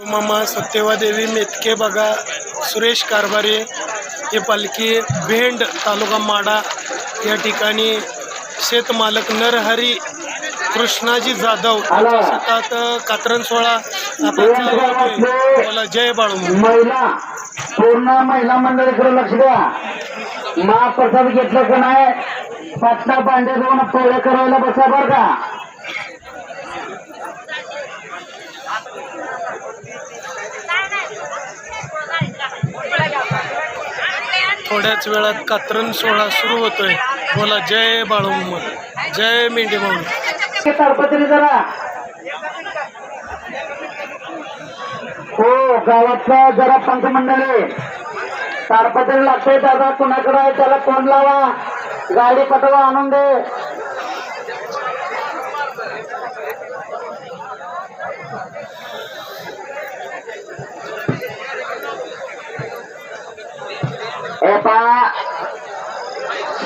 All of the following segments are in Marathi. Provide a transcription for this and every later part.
मामा सत्यवादेवी मेतके बघा सुरेश कारभारे हे पालखी भेंड तालुका माडा या ठिकाणी शेतमालक नरहरी कृष्णाजी जाधव यांच्या शेतात कात्रण सोहळा आपण चालू होतोय बोला जय बाळू महिला पूर्ण महिला मंडळीकडे लक्ष द्या. महाप्रसाद घेतलं का नाही पाटणा पांढरे जाऊन पोळे करायला बसा बर का. थोड्याच वेळात कात्रण सोहळा सुरू होतोय. बोला जय बाळू जय मेंढी माऊली. हो, हे जरा हो गावातला जरा पंच मंडळी ताडपत्री लागतंय दादा कुणाकडे आहे त्याला फोन लावा. गाडी पटवा आणून दे हे पहा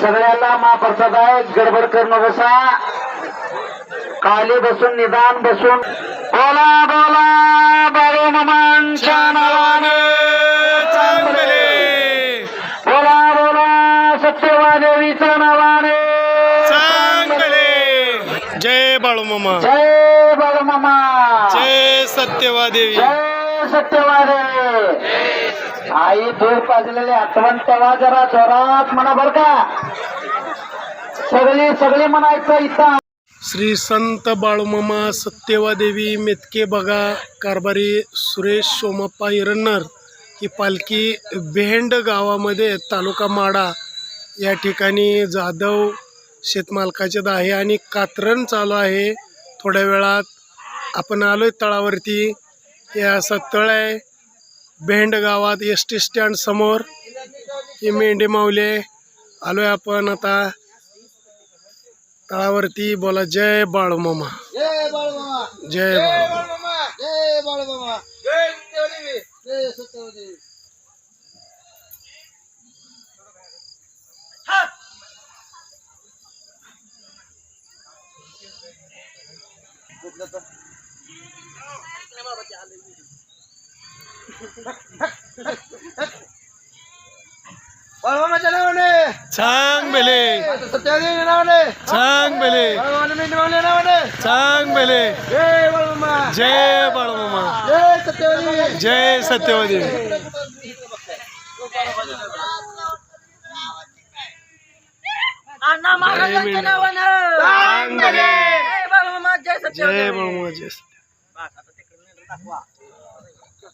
सगळ्यांना महाप्रसाद आहे. गडबड करू नकोसा खाली बसून निदान बसून. बोला बोला बाळू मामांच्या नावाने. चांगले. बोला बोला सत्यवादेवीच्या नावाने. चांगले. जय बाळू मामा. जय बाळू मामा. जय सत्यवादेवी. जय सत्यवादे आई दूर पाजलेले आठवण तेव्हा जरा जोरात म्हणा बर का. सगळी सगळी म्हणायचं इथं. श्री संत बाळूमामा सत्यवादेवी मेतके बघा कारभारी सुरेश सोमप्पा इरन्नर ही पालखी भेंड गावामध्ये तालुका माडा या ठिकाणी जाधव शेतमालकाचे आहे आणि कात्रण चालू आहे. थोड्या वेळात आपण आलो आहे तळावरती. हे असं तळ आहे. भेंड गावात एस टी स्टँड समोर. ही मेंढे माऊले, आलोय आपण आता तळावरती. बोला, जय बाळूमामा. जय बाळूमामा. जय बाळूमामाच्या नावाने सांग बेले. सत्यवदेवी नावाने सांग बेले. बाळूमामा नावाने नावाने बेले. जय बाळूमामा. जय बाळूमामा. जय जय सत्यवादी. अण्णा महाराजांच्या नावानं. सांग बेले जय बाळूमामा, जय जय सत्यवदेवी. बाळूमामा जय सत्य-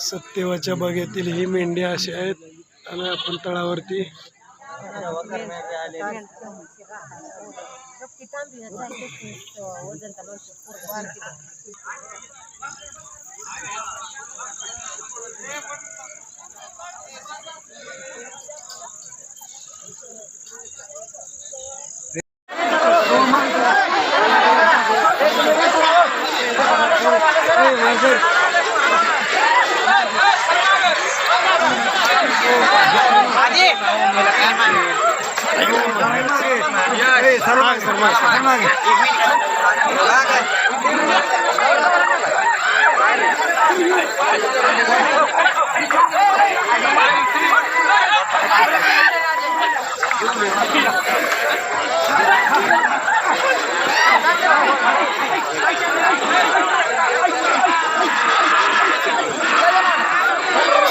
सत्यवाच्या बागेतील ही मेंढ्या अशी आहेत. आणि आपण तळावरती Capitán Binatai Cristo, Oden Taloche, por Guardico.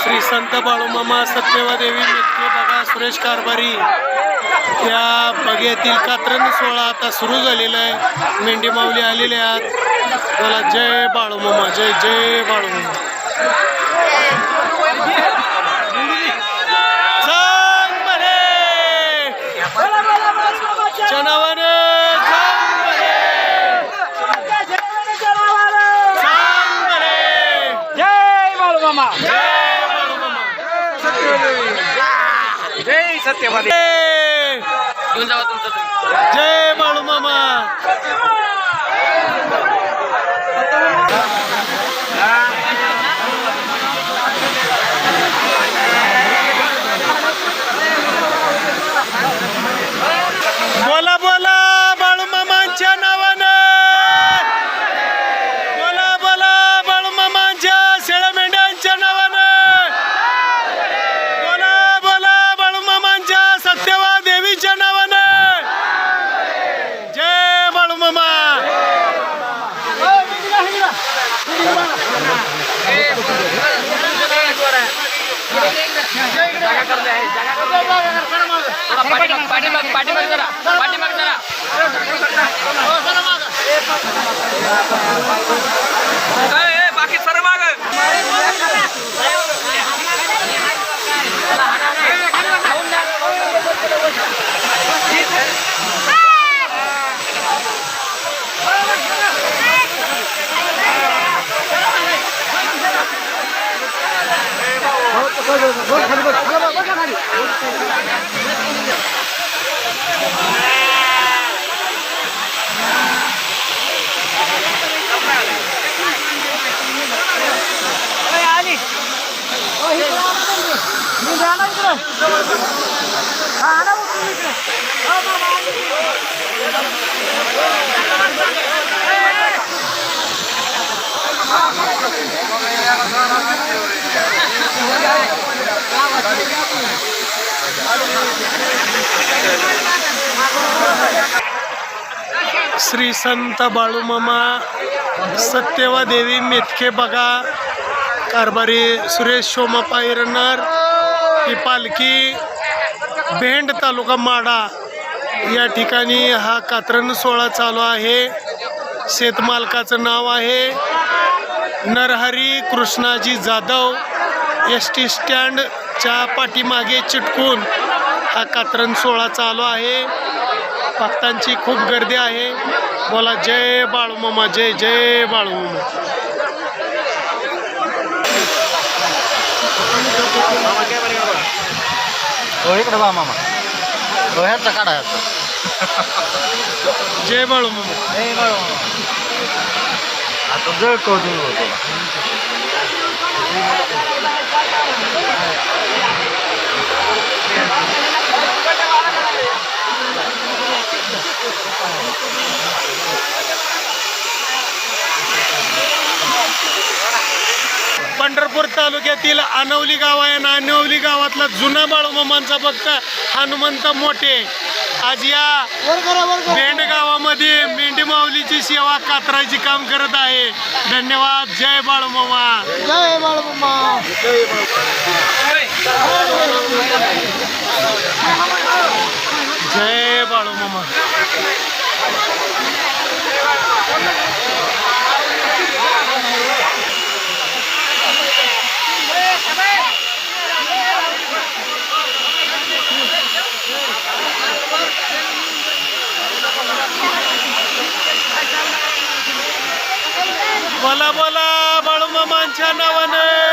Shri संत बाळूमामा सत्यवादेवी मेतके बघा सुरेश कारभारी. या बग्यातील कात्रण सोहळा आता सुरू झालेला आहे. मेंढी माऊली आलेले आहेत. बोला जय बाळूमामा जय जय बाळूमामा जय बाळूमामा घेऊन जावा तुमचं जय माळू बाकी सर्व माग श्री संत बाळूमामा सत्यवा देवी मेथके बघा. कारभारी सुरेश शोमा पायरणार ही पालखी भेंड तालुका माडा या ठिकाणी हा कात्रण सोहळा चालू आहे. शेतमालकाचं नाव आहे नरहरी कृष्णाजी जाधव. एस टी स्टँडच्या पाठीमागे चिटकून हा कात्रण सोहळा चालू आहे. भक्तांची खूप गर्दी आहे. बोला जय बाळूमामा जय जय बाळूमामा. हो इकडे बा मामा हो ह्याचा काढा ह्याचा जय बाळू मामा जय बाळूमामा आता जळ कौतुक होतो Thank you. पंढरपूर तालुक्यातील अनवली गाव आहे आणि अनवली गावातला जुना बाळूमामांचा भक्त हनुमंत मोठे. आज या भेंड गावामध्ये मेंढी माऊलीची सेवा कातरायची काम करत आहे. धन्यवाद. जय बाळूमामा जय बाळूमामा जय बाळूमामा बोला बोला बाळूमामांच्या नावाने.